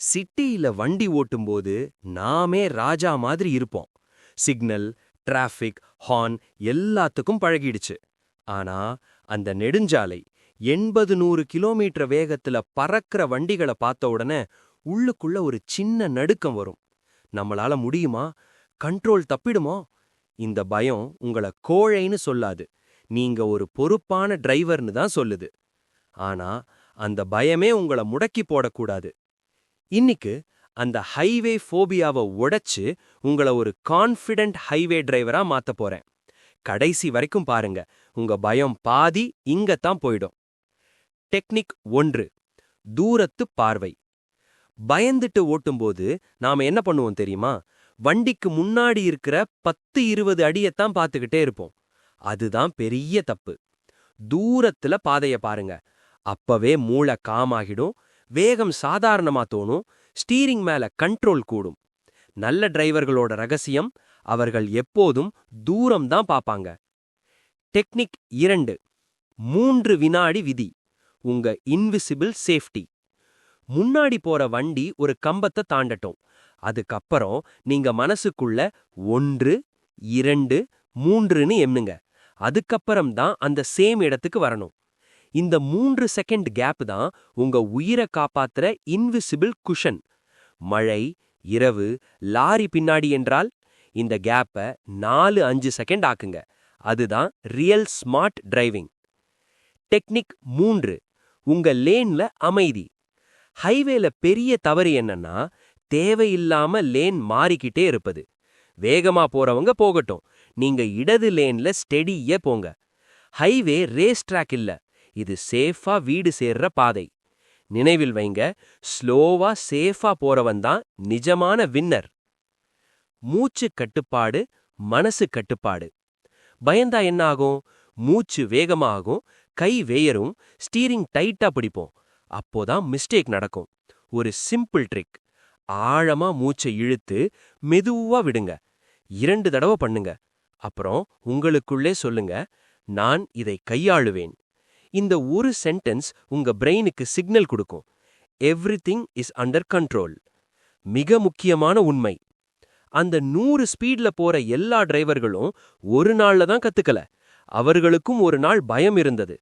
சிட்டியில வண்டி ஓட்டும்போது நாமே ராஜா மாதிரி இருப்போம். சிக்னல் டிராஃபிக் ஹார்ன் எல்லாத்துக்கும் பழகிடுச்சு. ஆனா அந்த நெடுஞ்சாலை எண்பது நூறு கிலோமீட்டர் வேகத்துல பறக்கிற வண்டிகளை பார்த்த உடனே உள்ளுக்குள்ள ஒரு சின்ன நடுக்கம் வரும். நம்மளால முடியுமா? கண்ட்ரோல் தப்பிடுமோ? இந்த பயம் உங்கள கோழைன்னு சொல்லாது. நீங்க ஒரு பொறுப்பான டிரைவர்னு தான் சொல்லுது. ஆனா அந்த பயமே உங்கள முடக்கி போடக்கூடாது. இன்னிக்கு அந்த ஹைவே ஃபோபியாவை உடைச்சு உங்கள ஒரு கான்ஃபிடென்ட் ஹைவே டிரைவரா மாத்த போறேன். கடைசி வரைக்கும் பாருங்க உங்க பயம் பாதி இங்கத்தான் போயிடும். டெக்னிக் ஒன்று தூரத்து பார்வை. பயந்துட்டு ஓட்டும்போது நாம என்ன பண்ணுவோம் தெரியுமா? வண்டிக்கு முன்னாடி இருக்கிற பத்து இருபது அடியத்தான் பார்த்துக்கிட்டே இருப்போம். அதுதான் பெரிய தப்பு. தூரத்துல பாதைய பாருங்க அப்பவே மூளை காமாகிடும் வேகம் சாதாரணமா தோணும் ஸ்டீரிங் மேல கண்ட்ரோல் கூடும். நல்ல டிரைவர்களோட ரகசியம் அவர்கள் எப்போதும் தூரம் தான் பாப்பாங்க டெக்னிக் இரண்டு மூன்று வினாடி விதி உங்க இன்விசிபிள் சேஃப்டி முன்னாடி போற வண்டி ஒரு கம்பத்தை தாண்டட்டும். அதுக்கப்புறம் நீங்க மனசுக்குள்ள ஒன்று இரண்டு மூன்றுன்னு எண்ணுங்க. அதுக்கப்புறம் தான் அந்த சேம் இடத்துக்கு வரணும். இந்த மூன்று செகண்ட் கேப் தான் உங்க உயிரை காப்பாத்துற இன்விசிபிள் குஷன் மழை இரவு லாரி பின்னாடி என்றால் இந்த கேப்பை நாலு அஞ்சு செகண்ட் ஆக்குங்க. அதுதான் ரியல் ஸ்மார்ட் டிரைவிங் டெக்னிக் மூன்று உங்க லேன்ல அமைதி. ஹைவேல பெரிய தவறு என்னன்னா தேவையில்லாம லேன் மாறிக்கிட்டே இருப்பது. வேகமா போறவங்க போகட்டும். நீங்க இடது லேன்ல ஸ்டெடியே போங்க. ஹைவே ரேஸ் ட்ராக் இல்ல. இது சேஃபா வீடு சேர்ற பாதை. நினைவில் வைங்க ஸ்லோவா சேஃபா போறவன் தான் நிஜமான வின்னர். மூச்சு கட்டுப்பாடு மனசு கட்டுப்பாடு. பயந்தா என்ன ஆகும் மூச்சு வேகமாகும் கை வேயரும் ஸ்டீரிங் டைட்டா பிடிப்போம். அப்போதான் மிஸ்டேக் நடக்கும். ஒரு சிம்பிள் ட்ரிக் ஆழமா மூச்சை இழுத்து மெதுவா விடுங்க. இரண்டு தடவை பண்ணுங்க. அப்புறம் உங்களுக்குள்ளே சொல்லுங்க நான் இதை கையாளுவேன். இந்த ஒரு சென்டென்ஸ் உங்க பிரெயினுக்கு சிக்னல் கொடுக்கும். எவ்ரிதிங் இஸ் அண்டர் கண்ட்ரோல் மிக முக்கியமான உண்மை. அந்த நூறு ஸ்பீட்ல போற எல்லா டிரைவர்களும் ஒரு நாள்ல தான் கத்துக்கல. அவர்களுக்கும் ஒரு நாள் பயம் இருந்தது.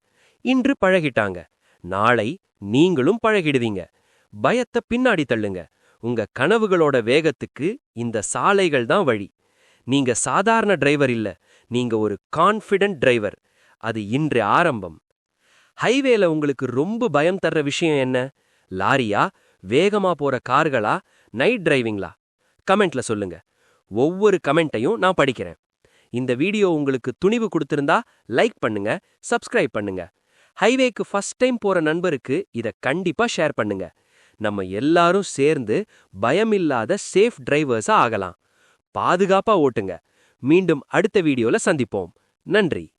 இன்று பழகிட்டாங்க. நாளை நீங்களும் பழகிடுவீங்க. பயத்தை பின்னாடி தள்ளுங்க. உங்க கனவுகளோட வேகத்துக்கு இந்த சாலைகள் தான் வழி. நீங்க சாதாரண டிரைவர் இல்ல. நீங்க ஒரு கான்ஃபிடென்ட் டிரைவர் அது இன்று ஆரம்பம். ஹைவேல உங்களுக்கு ரொம்ப பயம் தர்ற விஷயம் என்ன? லாரியா? வேகமா போற கார்களா? நைட் டிரைவிங்களா? கமெண்ட்ல சொல்லுங்க. ஒவ்வொரு கமெண்ட்டையும் நான் படிக்கிறேன். இந்த வீடியோ உங்களுக்கு துணிவு கொடுத்திருந்தா லைக் பண்ணுங்க சப்ஸ்கிரைப் பண்ணுங்க. ஹைவேக்கு ஃபர்ஸ்ட் டைம் போற நண்பருக்கு இத கண்டிப்பா ஷேர் பண்ணுங்க. நம்ம எல்லாரும் சேர்ந்து பயமில்லாத சேஃப் டிரைவர்ஸா ஆகலாம். பாதுகாப்பா ஓட்டுங்க. மீண்டும் அடுத்த வீடியோல சந்திப்போம். நன்றி.